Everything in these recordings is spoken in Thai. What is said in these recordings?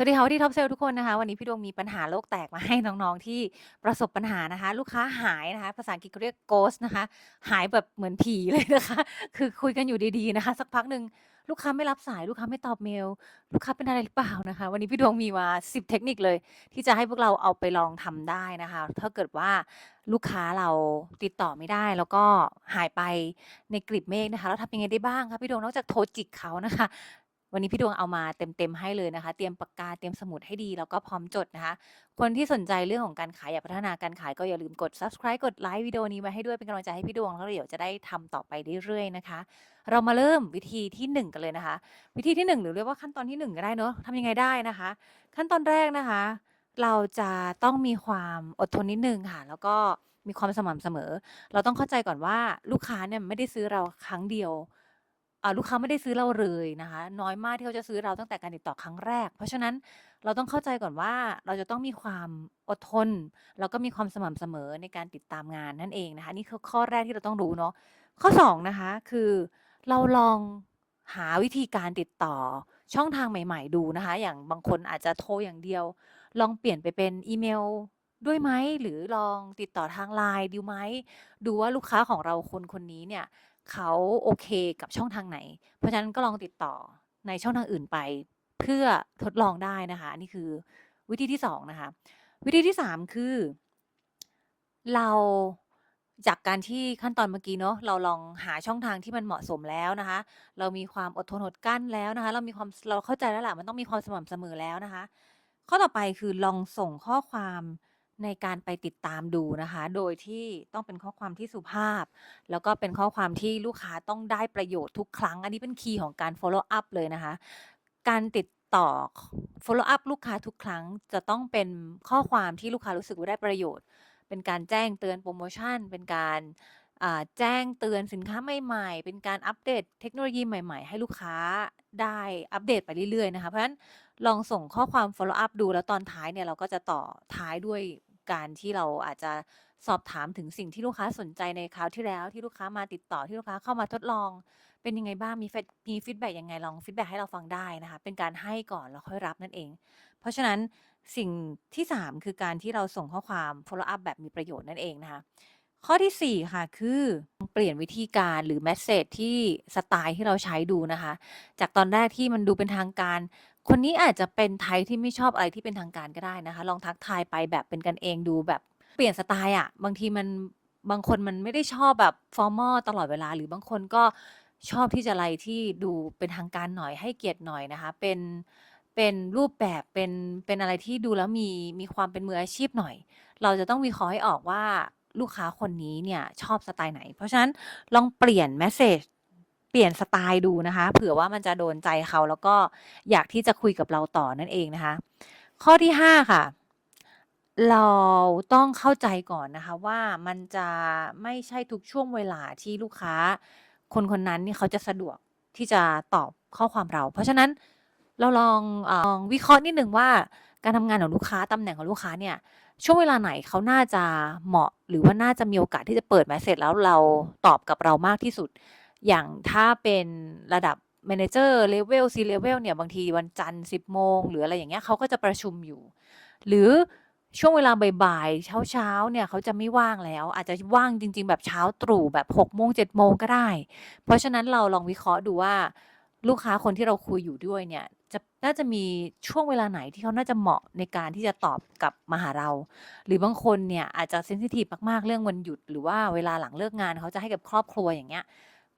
สวัสดีค่ะที่ท็อปเซลทุกคนนะคะ วันนี้พี่ดวงมีปัญหาโลกแตกมาให้น้องๆที่ประสบปัญหานะคะ ลูกค้าหายนะคะ ภาษาอังกฤษเขาเรียก ghost นะคะ หายแบบเหมือนผีเลยนะคะ คือคุยกันอยู่ดีๆนะคะ สักพักหนึ่งลูกค้าไม่รับสายลูกค้าไม่ตอบเมล ลูกค้าเป็นอะไรหรือเปล่านะคะ วันนี้พี่ดวงมีมา 10 เทคนิคเลย ที่จะให้พวกเราเอาไปลองทำได้นะคะ ถ้าเกิดว่าลูกค้าเราติดต่อไม่ได้แล้วก็หายไปในกลีบเมฆนะคะแล้วทำยังไงได้บ้างคะพี่ดวงนอกจากโทรจิกเขานะคะ วันนี้พี่ดวงเอามาเต็มๆให้เลยนะคะ เตรียมปากกาเตรียมสมุดให้ดีแล้วก็พร้อมจดนะคะ คนที่สนใจเรื่องของการขายอยากพัฒนาการขายก็อย่าลืมกด subscribe กดไลค์วิดีโอนี้ไว้ให้ด้วยเป็นกำลังใจให้พี่ดวงแล้วเดี๋ยวจะได้ทำต่อไปเรื่อยๆนะคะ เรามาเริ่มวิธีที่หนึ่งกันเลยนะคะ วิธีที่หนึ่งหรือเรียกว่าขั้นตอนที่หนึ่งก็ได้เนอะทำยังไงได้นะคะ ขั้นตอนแรกนะคะ เราจะต้องมีความอดทนนิดนึงค่ะ แล้วก็มีความสม่ำเสมอ เราต้องเข้าใจก่อนว่าลูกค้าเนี่ยไม่ได้ซื้อเราครั้งเดียว อ่า ลูกค้าไม่ได้ซื้อเราเลยนะคะ น้อยมากที่เขาจะซื้อเราตั้งแต่การติดต่อครั้งแรก เพราะฉะนั้นเราต้องเข้าใจก่อนว่าเราจะต้องมีความอดทน แล้วก็มีความสม่ำเสมอในการติดตามงานนั่นเองนะคะ นี่คือข้อแรกที่เราต้องรู้เนาะข้อ2นะคะคือเราลองหาวิธีการติดต่อช่องทางใหม่ ๆ ดูนะคะ อย่างบางคนอาจจะโทรอย่างเดียว ลองเปลี่ยนไปเป็นอีเมลด้วยไหมหรือลองติดต่อทาง LINE ดูไหมดูว่าลูกค้าของเราคนคนนี้เนี่ย เขาโอเคกับช่องทางไหน เพราะฉะนั้นก็ลองติดต่อในช่องทางอื่นไป เพื่อทดลองได้นะคะนนี้คือวิธีที่2นะคะวิธีที่ 3 คือ เราจากการที่ขั้นตอนเมื่อกี้เนาะเราลองหาช่องทางที่มันเหมาะสมแล้วนะคะ เรามีความอดทนอดกั้นแล้วนะคะ เรามีความเราเข้าใจแล้วแหละมันต้องมีความสม่ำเสมอแล้วนะคะ ข้อต่อไปคือลองส่งข้อความ ในการไปติดตามดูนะคะ โดยที่ต้องเป็นข้อความที่สุภาพ แล้วก็เป็นข้อความที่ลูกค้าต้องได้ประโยชน์ทุกครั้ง อันนี้เป็นคีย์ของการ follow up เลยนะคะ การติดต่อ follow up ลูกค้าทุกครั้ง จะต้องเป็นข้อความที่ลูกค้ารู้สึกว่าได้ประโยชน์ เป็นการแจ้งเตือนโพรโมชั่น เป็นการแจ้งเตือนสินค้าใหม่ๆ เป็นการอัปเดตเทคโนโลยีใหม่ ๆ ให้ลูกค้าได้อัปเดตไปเรื่อยๆนะคะ เพราะฉะนั้นลองส่งข้อความ follow up ดูแล้วตอนท้ายเนี่ยเราก็จะต่อท้ายด้วย การที่เราอาจจะสอบถามถึงสิ่งที่ลูกค้าสนใจในคราวที่แล้ว ที่ลูกค้ามาติดต่อที่ลูกค้าเข้ามาทดลอง เป็นยังไงบ้างมีมีฟีดแบ็กยังไงลองฟีดแบ็กให้เราฟังได้นะคะเป็นการให้ก่อนแล้วค่อยรับนั่นเอง เพราะฉะนั้นสิ่งที่ 3 คือการที่เราส่งข้อความ follow up แบบมีประโยชน์นั่นเองนะคะ ข้อที่4 ค่ะ คือเปลี่ยนวิธีการหรือเมสเสจที่สไตล์ที่เราใช้ดูนะคะ จากตอนแรกที่มันดูเป็นทางการ คนนี้อาจจะเป็นไทป์ที่ไม่ชอบอะไรที่เป็นทางการก็ได้นะคะ ลองทักทายไปแบบเป็นกันเองดูแบบเปลี่ยนสไตล์อะ บางทีมัน บางคนมันไม่ได้ชอบแบบ formal ตลอดเวลา หรือบางคนก็ชอบที่จะอะไรที่ดูเป็นทางการหน่อย ให้เกียรติหน่อยนะคะ เป็น เป็นรูปแบบ เป็น เป็นอะไรที่ดูแล้วมี มีความเป็นมืออาชีพหน่อย เราจะต้องวิเคราะห์ให้ออกว่าลูกค้าคนนี้เนี่ยชอบสไตล์ไหน เพราะฉะนั้นลองเปลี่ยนเมสเสจ เปลี่ยนสไตล์ดูนะคะ เผื่อว่ามันจะโดนใจเขาแล้วก็อยากที่จะคุยกับเราต่อนั่นเองนะคะ ข้อที่ 5 ค่ะ เราต้องเข้าใจก่อนนะคะว่ามันจะไม่ใช่ทุกช่วงเวลาที่ลูกค้า คนคนนั้นนี่เขาจะสะดวกที่จะตอบข้อความเรา เพราะฉะนั้นเราลองอลองวิเคราะห์นิดหนึ่งว่าการทำงานของลูกค้าตำแหน่งของลูกค้าเนี่ยช่วงเวลาไหนเขาน่าจะเหมาะ หรือว่าน่าจะมีโอกาสที่จะเปิดเมสเสจแล้วเราตอบกับเรามากที่สุด อย่างถ้าเป็นระดับ manager level C level เนี่ย บางทีวันจันทร์ 10 โมง หรืออะไรอย่างเงี้ยเขาก็จะประชุมอยู่ หรือช่วงเวลาบ่ายๆ เช้าๆ เนี่ยเขาจะไม่ว่างแล้ว อาจจะว่างจริง ๆ แบบเช้าตรู่แบบ6โมง7โมงก็ได้ เพราะฉะนั้นเราลองวิเคราะห์ดูว่าลูกค้าคนที่เราคุยอยู่ด้วยเนี่ยจะน่าจะมีช่วงเวลาไหนที่เขาน่าจะเหมาะในการที่จะตอบกลับมาหาเรา หรือบางคนเนี่ยอาจจะเซนซิทิฟมากๆ เรื่องวันหยุด หรือว่าเวลาหลังเลิกงานเขาจะให้กับครอบครัวอย่างเงี้ย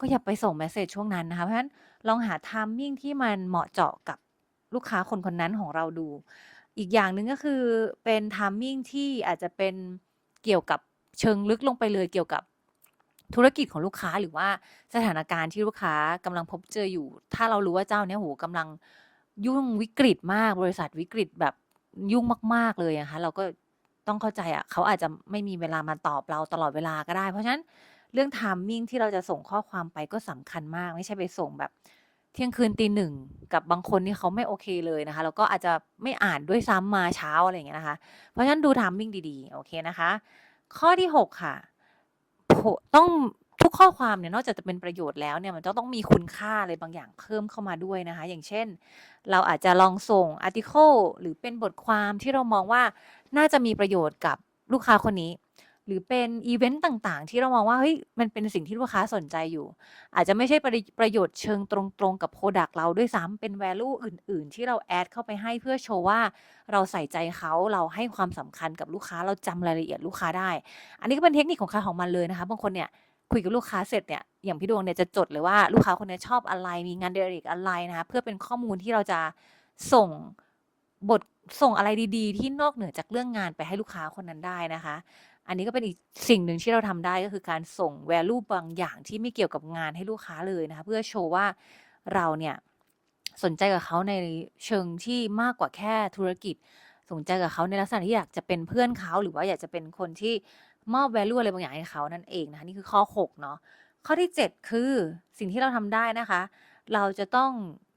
ก็อย่าไปส่งเมสเสจช่วงนั้นนะคะ เพราะฉะนั้นลองหา timing ที่มันเหมาะเจาะกับลูกค้าคนคนนั้นของเราดู อีกอย่างหนึ่งก็คือเป็น timing ที่อาจจะเป็นเกี่ยวกับเชิงลึกลงไปเลยเกี่ยวกับธุรกิจของลูกค้าหรือว่าสถานการณ์ที่ลูกค้ากำลังพบเจออยู่ ถ้าเรารู้ว่าเจ้าเนี้ยโอ้โฮกำลังยุ่งวิกฤตมากบริษัทวิกฤตแบบยุ่งมาก ๆเลยนะคะเราก็ต้องเข้าใจอะเขาอาจจะไม่มีเวลามาตอบเราตลอดเวลาก็ได้ เพราะฉะนั้น เรื่อง timing ที่เราจะส่งข้อความไปก็สำคัญมาก ไม่ใช่ไปส่งแบบ เที่ยงคืนตี1กับบางคนนี่เขาไม่โอเคเลยนะคะ แล้วก็อาจจะไม่อ่านด้วยซ้ำมาเช้าอะไรอย่างเงี้ยนะคะ เพราะฉะนั้นดู timing ดีๆ โอเคนะคะ ข้อที่ 6 ค่ะ ต้องทุกข้อความเนี่ยนอกจากจะเป็นประโยชน์แล้วเนี่ยมันจะต้องมีคุณค่าอะไรบางอย่างเพิ่มเข้ามาด้วยนะคะ อย่างเช่น เราอาจจะลองส่งอาร์ติเคิลหรือเป็นบทความที่เรามองว่าน่าจะมีประโยชน์กับลูกค้าคนนี้ หรือเป็นอีเวนต์ต่างๆ ที่เรามองว่าเฮ้ยมันเป็นสิ่งที่ลูกค้าสนใจอยู่ อาจจะไม่ใช่ประประโยชน์เชิงตรงๆกับ Product เราด้วยซ้ำเป็น value อื่น ๆ ที่เราแอดเข้าไปให้เพื่อโชว์ว่าเราใส่ใจเขาเราให้ความสำคัญกับลูกค้าเราจำรายละเอียดลูกค้าได้ อันนี้ก็เป็นเทคนิคของใครของมันเลยนะคะบางคนเนี่ยคุยกับลูกค้าเสร็จเนี่ยอย่างพี่ดวงเนี่ยจะจดเลยว่าลูกค้าคนนี้ชอบอะไรมีงานเดริกอะไรนะคะเพื่อเป็นข้อมูลที่เราจะส่งบทส่งอะไรดี ๆ ที่นอกเหนือจากเรื่องงานไปให้ลูกค้าคนนั้นได้นะคะ อันนี้ก็เป็นอีกสิ่งหนึ่งที่เราทำได้ก็คือการส่ง value บางอย่างที่ไม่เกี่ยวกับงานให้ลูกค้าเลยนะคะ เพื่อโชว์ว่าเราเนี่ยสนใจกับเขาในเชิงที่มากกว่าแค่ธุรกิจ สนใจกับเขาในลักษณะที่อยากจะเป็นเพื่อนเขาหรือว่าอยากจะเป็นคนที่มอบ value อะไรบางอย่างให้เขานั่นเองนะคะนี่คือข้อ 6 เนาะข้อที่ 7 คือสิ่งที่เราทำได้นะคะ เราจะต้อง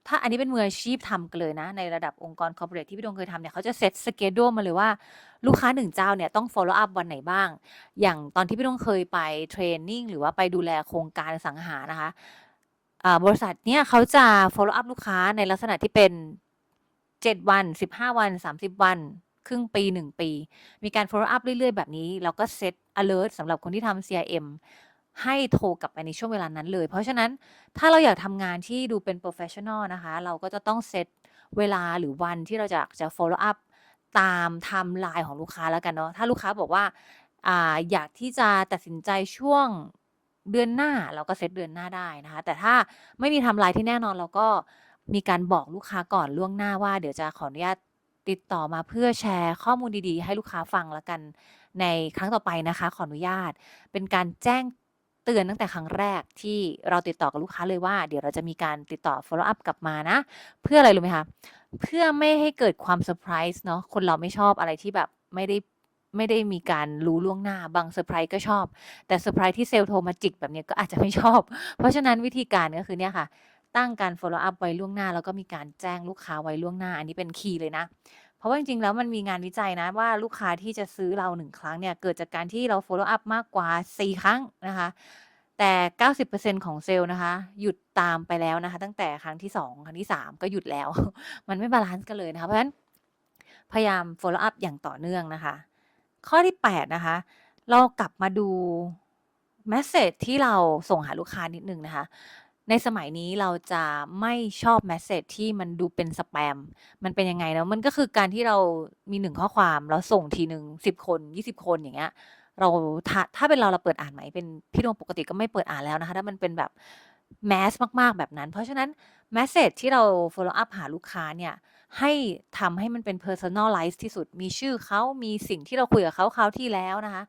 ถ้าอันนี้เป็นมืออาชีพทำกันเลยนะ ในระดับองค์กร corporate ที่พี่ดวงเคยทำเนี่ยเขาจะเซตสเกจ u l e มาเลยว่าลูกค้าหนึ่งเจ้าเนี่ยต้อง follow up วันไหนบ้าง อย่างตอนที่พี่ดวงเคยไปเทรนนิ่งหรือว่าไปดูแลโครงการสังหานะคะบริษัทเนี่ยเขาจะ follow up ลูกค้าในลักษณะที่เป็น 7 วัน 15 วัน 30 วัน ครึ่งปี 1 ปี มีการ follow up เรื่อยๆ แบบนี้ แล้วก็เซต alert สำหรับคนที่ทำ CRM ให้โทรกลับไปในช่วงเวลานั้นเลย เพราะฉะนั้นถ้าเราอยากทำงานที่ดูเป็น professional นะคะ เราก็จะต้องเซตเวลาหรือวันที่เราจะจะ follow up ตามไทม์ไลน์ของลูกค้าแล้วกันเนาะถ้าลูกค้าบอกว่าอ่าอยากที่จะตัดสินใจช่วงเดือนหน้าเราก็เซตเดือนหน้าได้นะคะ แต่ถ้าไม่มีไทม์ไลน์ที่แน่นอนเราก็มีการบอกลูกค้าก่อนล่วงหน้าว่าเดี๋ยวจะขออนุญาตติดต่อมาเพื่อแชร์ข้อมูลดีๆ ให้ลูกค้าฟังแล้วกันในครั้งต่อไปนะคะ ขออนุญาตเป็นการแจ้ง เตือนตั้งแต่ครั้งแรกที่เราติดต่อกับลูกค้าเลยว่า เดี๋ยวเราจะมีการติดต่อ follow up กลับมานะ เพื่ออะไรรู้ไหมคะ เพื่อไม่ให้เกิดความเซอร์ไพรส์เนาะคนเราไม่ชอบอะไรที่แบบไม่ได้ไม่ได้มีการรู้ล่วงหน้าบางเซอร์ไพรส์ก็ชอบ แต่เซอร์ไพรส์ที่เซลล์โทรมาจิกแบบนี้ก็อาจจะไม่ชอบ เพราะฉะนั้นวิธีการก็คือเนี่ยค่ะ ตั้งการ follow up ไว้ล่วงหน้า แล้วก็มีการแจ้งลูกค้าไว้ล่วงหน้า อันนี้เป็นคีย์เลยนะ ราะว่าจริงๆ แล้วมันมีงานวิจัยนะว่าลูกค้าที่จะซื้อเรา1ครั้งเนี่ย เกิดจากการที่เรา follow up มากกว่า 4 ครั้งนะคะ แต่ 90%ของเซลล์นะคะ หยุดตามไปแล้วนะคะ ตั้งแต่ครั้งที่ 2 ครั้งที่ 3 ก็หยุดแล้ว มันไม่บาลันซ์กันเลยนะคะ เพราะฉะนั้นพยายาม follow up อย่างต่อเนื่องนะคะ ข้อที่ 8 นะคะ เรากลับมาดูเมสเซจที่เราส่งหาลูกค้านิดหนึ่งนะคะ ในสมัยนี้เราจะไม่ชอบเมสเซจที่มันดูเป็นสแปม มันเป็นยังไงเนาะ มันก็คือการที่เรามี 1 ข้อความ แล้วส่งทีหนึ่ง 10 คน 20 คน อย่างเงี้ย เรา ถ้า ถ้าเป็นเรา เราเปิดอ่านไหม?เป็นพี่ดวงปกติก็ไม่เปิดอ่านแล้วนะคะ ถ้ามันเป็นแบบ mass มาก ๆ แบบนั้น เพราะฉะนั้นเมสเซจที่เรา follow up หาลูกค้าเนี่ย ให้ทำให้มันเป็น personalize ที่สุด มีชื่อเขา มีสิ่งที่เราคุยกับเขาคราวที่แล้วนะคะ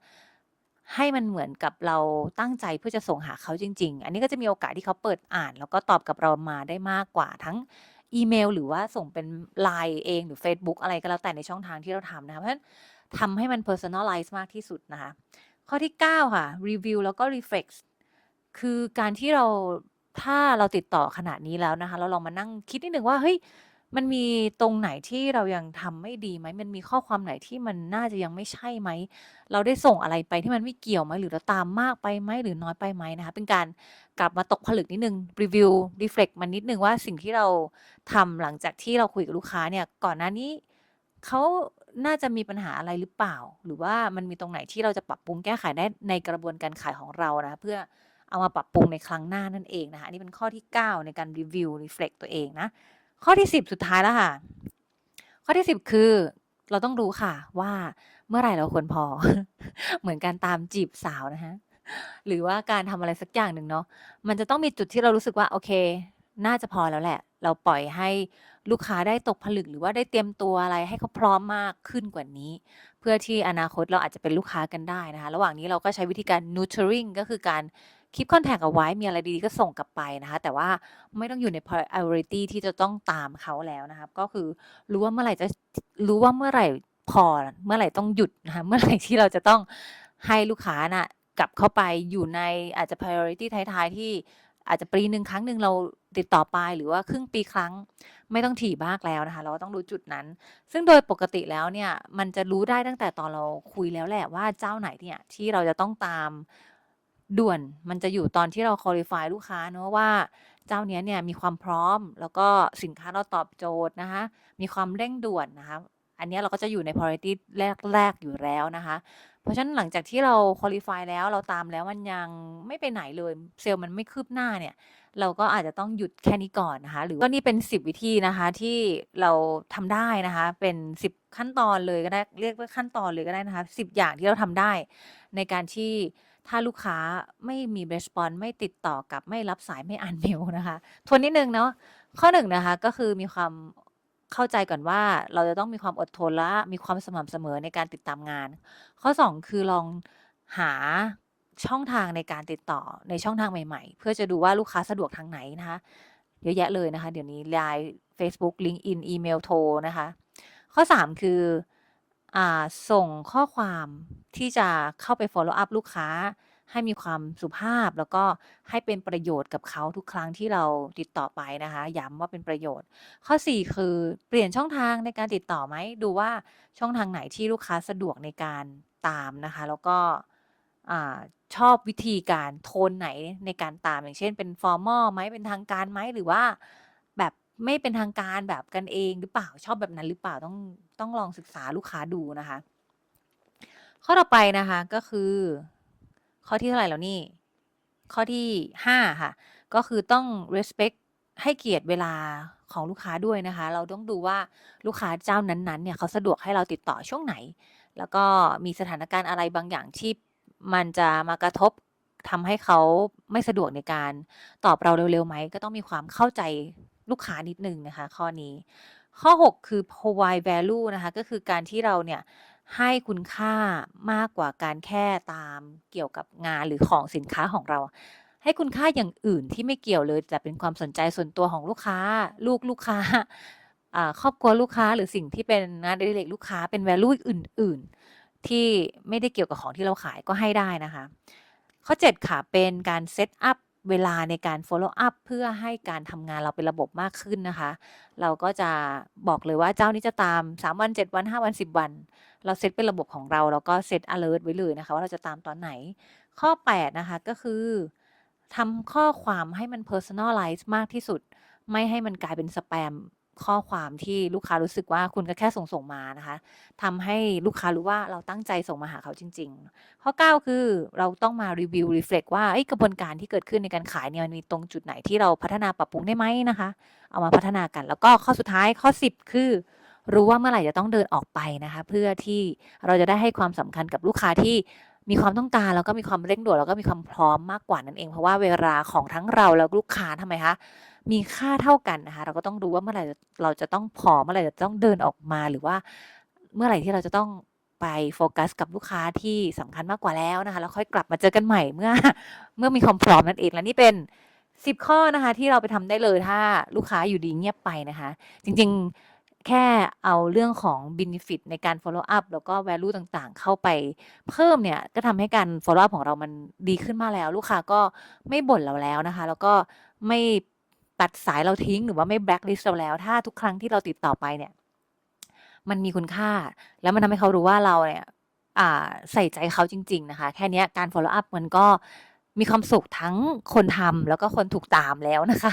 ให้มันเหมือนกับเราตั้งใจเพื่อจะส่งหาเขาจริง ๆ อันนี้ก็จะมีโอกาสที่เขาเปิดอ่าน แล้วก็ตอบกับเรามาได้มากกว่าทั้งอีเมล หรือว่าส่งเป็น LINE เองหรือเฟซบุ๊กอะไรก็แล้วแต่ในช่องทางที่เราทำนะคะเพราะฉะนั้นทำให้มัน personalize มากที่สุดนะคะ ข้อที่ 9 ค่ะรีวิวแล้วก็ reflect คือการที่เราถ้าเราติดต่อขนาดนี้แล้วนะคะ เราลองมานั่งคิดนิดหนึ่งว่าเฮ้ย มันมีตรงไหนที่เรายังทำไม่ดีไหม?มันมีข้อความไหนที่มันน่าจะยังไม่ใช่ไหม?เราได้ส่งอะไรไปที่มันไม่เกี่ยวไหม?หรือเราตามมากไปไหม?หรือน้อยไปไหม?นะคะ เป็นการกลับมาตกผลึกนิดหนึ่ง รีวิว reflect มันนิดหนึ่งว่า สิ่งที่เราทำหลังจากที่เราคุยกับลูกค้าเนี่ย ก่อนหน้านี้เขาน่าจะมีปัญหาอะไรหรือเปล่า?หรือว่ามันมีตรงไหนที่เราจะปรับปรุงแก้ไขได้ในกระบวนการขายของเรานะคะ เพื่อเอามาปรับปรุงในครั้งหน้านั่นเองนะคะ อันนี้เป็นข้อที่ 9 ในการรีวิว reflect ตัวเองนะ ข้อที่ 10 สุดท้ายแล้วค่ะ ข้อที่ 10 คือ เราต้องรู้ค่ะ ว่าเมื่อไหร่เราควรพอ เหมือนการตามจีบสาวนะคะหรือว่าการทำอะไรสักอย่างหนึ่งเนาะมันจะต้องมีจุดที่เรารู้สึกว่าโอเค น่าจะพอแล้วแหละ เราปล่อยให้ลูกค้าได้ตกผลึกหรือว่าได้เตรียมตัวอะไรให้เขาพร้อมมากขึ้นกว่านี้ เพื่อที่อนาคตเราอาจจะเป็นลูกค้ากันได้นะคะ ระหว่างนี้เราก็ใช้วิธีการ nurturing ก็คือการ keep contact เอาไว้มีอะไรดีๆก็ส่งกลับไปนะคะ แต่ว่าไม่ต้องอยู่ใน priority ที่จะต้องตามเขาแล้วนะคะก็คือรู้ว่าเมื่อไหร่จะรู้ว่าเมื่อไหร่พอเมื่อไหร่ต้องหยุดนะคะเมื่อไหร่ที่เราจะต้องให้ลูกค้าน่ะกลับเข้าไปอยู่ในอาจจะ priority ท้ายๆ ที่อาจจะปีหนึ่งครั้งหนึ่งเราติดต่อไปหรือว่าครึ่งปีครั้งไม่ต้องถี่มากแล้วนะคะ เราก็ต้องรู้จุดนั้น ซึ่งโดยปกติแล้วเนี่ยมันจะรู้ได้ตั้งแต่ตอนเราคุยแล้วแหละว่าเจ้าไหนเนี่ยที่เราจะต้องตาม ด่วนมันจะอยู่ตอนที่เรา qualify ลูกค้าเนาะว่าเจ้าเนี้ยเนี่ยมีความพร้อม แล้วก็สินค้าเราตอบโจทย์นะคะ มีความเร่งด่วนนะคะ อันเนี้ยเราก็จะอยู่ใน priority แรก ๆ อยู่แล้วนะคะ เพราะฉะนั้นหลังจากที่เรา qualify แล้วเราตามแล้วมันยังไม่ไปไหนเลยเซลล์มันไม่คืบหน้าเนี่ยเราก็อาจจะต้องหยุดแค่นี้ก่อนนะคะ หรือก็นี่เป็น 10 วิธีนะคะที่เราทำได้นะคะ เป็น 10 ขั้นตอนเลยก็ได้เรียกว่าขั้นตอนเลยก็ได้นะคะ10 อย่างที่เราทำได้ในการที่ ถ้าลูกค้าไม่มี response ไม่ติดต่อกลับไม่รับสายไม่อ่านเมลนะคะทวนนิดนึงเนาะข้อ1นะคะก็คือมีความเข้าใจก่อนว่าเราจะต้องมีความอดทนและมีความสม่ำเสมอในการติดตามงาน ข้อ 2 คือลองหาช่องทางในการติดต่อในช่องทางใหม่ๆ เพื่อจะดูว่าลูกค้าสะดวกทางไหนนะคะเยอะแยะเลยนะคะ เดี๋ยวนี้ LINE เฟซบุ๊ก LinkedIn อีเมลโทรนะคะ ข้อ 3 คือ อ่า ส่งข้อความที่จะเข้าไป follow up ลูกค้า ให้มีความสุภาพ แล้วก็ให้เป็นประโยชน์กับเขาทุกครั้งที่เราติดต่อไปนะคะ ย้ำว่าเป็นประโยชน์ ข้อ 4 คือเปลี่ยนช่องทางในการติดต่อไหม ดูว่าช่องทางไหนที่ลูกค้าสะดวกในการตามนะคะ แล้วก็อ่าชอบวิธีการโทนไหนในการตาม อย่างเช่น เป็น formal ไหมเป็นทางการไหมหรือว่า แบบไม่เป็นทางการแบบกันเองหรือเปล่าชอบแบบนั้นหรือเปล่าต้อง ต้องลองศึกษาลูกค้าดูนะคะ ข้อต่อไปนะคะก็คือ ข้อที่เท่าไหร่แล้วนี่ ข้อที่ 5 ค่ะ ก็คือต้อง respect ให้เกียรติเวลาของลูกค้าด้วยนะคะ เราต้องดูว่าลูกค้าเจ้านั้นๆเนี่ยเขาสะดวกให้เราติดต่อช่วงไหน แล้วก็มีสถานการณ์อะไรบางอย่างที่มันจะมากระทบทำให้เขาไม่สะดวกในการตอบเราเร็วๆไหมก็ต้องมีความเข้าใจลูกค้านิดนึงนะคะ ข้อนี้ ข้อ 6 คือ provide value นะคะ ก็คือการที่เราเนี่ยให้คุณค่ามากกว่าการแค่ตามเกี่ยวกับงานหรือของสินค้าของเรา ให้คุณค่าอย่างอื่นที่ไม่เกี่ยวเลยแต่เป็นความสนใจส่วนตัวของลูกค้า ลูกลูกค้าอ่าครอบครัวลูกค้าหรือสิ่งที่เป็นงานอดิเรกลูกค้าเป็น value อื่น ๆ ที่ไม่ได้เกี่ยวกับของที่เราขายก็ให้ได้นะคะ ข้อ 7 ค่ะ เป็นการ set up เวลาในการ follow up เพื่อให้การทำงานเราเป็นระบบมากขึ้นนะคะ เราก็จะบอกเลยว่าเจ้านี้จะตาม 3 วัน 7 วัน 5 วัน 10 วัน เราเซตเป็นระบบของเรา แล้วก็เซตอะเลิร์ตไว้เลยนะคะ ว่าเราจะตามตอนไหน ข้อ 8 นะคะ ก็คือทำข้อความให้มัน personalize มากที่สุด ไม่ให้มันกลายเป็นสแปม ข้อความที่ลูกค้ารู้สึกว่าคุณก็แค่ส่งๆมานะคะทำให้ลูกค้ารู้ว่าเราตั้งใจส่งมาหาเขาจริง ๆ ข้อ 9 คือเราต้องมารีวิว reflect ว่าเฮ้กระบวนการที่เกิดขึ้นในการขายเนี่ยมันมีตรงจุดไหนที่เราพัฒนาปรับปรุงได้ไหมนะคะ เอามาพัฒนากัน แล้วก็ข้อสุดท้ายข้อ 10 คือ รู้ว่าเมื่อไหร่จะต้องเดินออกไปนะคะ เพื่อที่เราจะได้ให้ความสำคัญกับลูกค้าที่มีความต้องการแล้วก็มีความเร่งด่วนแล้วก็มีความพร้อมมากกว่านั่นเอง เพราะว่าเวลาของทั้งเราและลูกค้าทำไมคะ มีค่าเท่ากันนะคะ เราก็ต้องรู้ว่าเมื่อไหร่เราจะต้องพร้อมเมื่อไหร่จะต้องเดินออกมาหรือว่าเมื่อไหร่ที่เราจะต้องไปโฟกัสกับลูกค้าที่สำคัญมากกว่าแล้วนะคะแล้วค่อยกลับมาเจอกันใหม่เมื่อ เมื่อมีความพร้อมนั่นเองและนี่เป็น 10 ข้อนะคะ ที่เราไปทำได้เลยถ้าลูกค้าอยู่ดีเงียบไปนะคะ จริงๆแค่เอาเรื่องของ benefit ในการ follow up แล้วก็ value ต่างๆ เข้าไปเพิ่มเนี่ย ก็ทำให้การ follow up ของเรามันดีขึ้นมากแล้ว ลูกค้าก็ไม่บ่นเราแล้วนะคะ แล้วก็ไม่ ตัดสายเราทิ้งหรือว่าไม่แบล็คลิสต์เราแล้ว ถ้าทุกครั้งที่เราติดต่อไปเนี่ย มันมีคุณค่า แล้วมันทำให้เขารู้ว่าเราเนี่ยใส่ใจเขาจริง ๆ นะคะ แค่นี้การ follow up มันก็ มีความสุขทั้งคนทำแล้วก็คนถูกตามแล้วนะคะ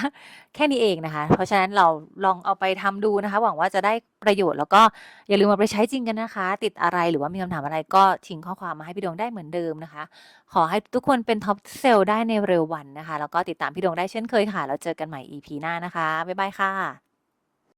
แค่นี้เองนะคะ เพราะฉะนั้นเราลองเอาไปทำดูนะคะ หวังว่าจะได้ประโยชน์แล้วก็อย่าลืมเอาไปใช้จริงกันนะคะ ติดอะไรหรือว่ามีคำถามอะไรก็ทิ้งข้อความมาให้พี่ดวงได้เหมือนเดิมนะคะ ขอให้ทุกคนเป็น top sale ได้ในเร็ววันนะคะ แล้วก็ติดตามพี่ดวงได้เช่นเคยค่ะ แล้วเจอกันใหม่ EP หน้านะคะบ๊ายบายค่ะ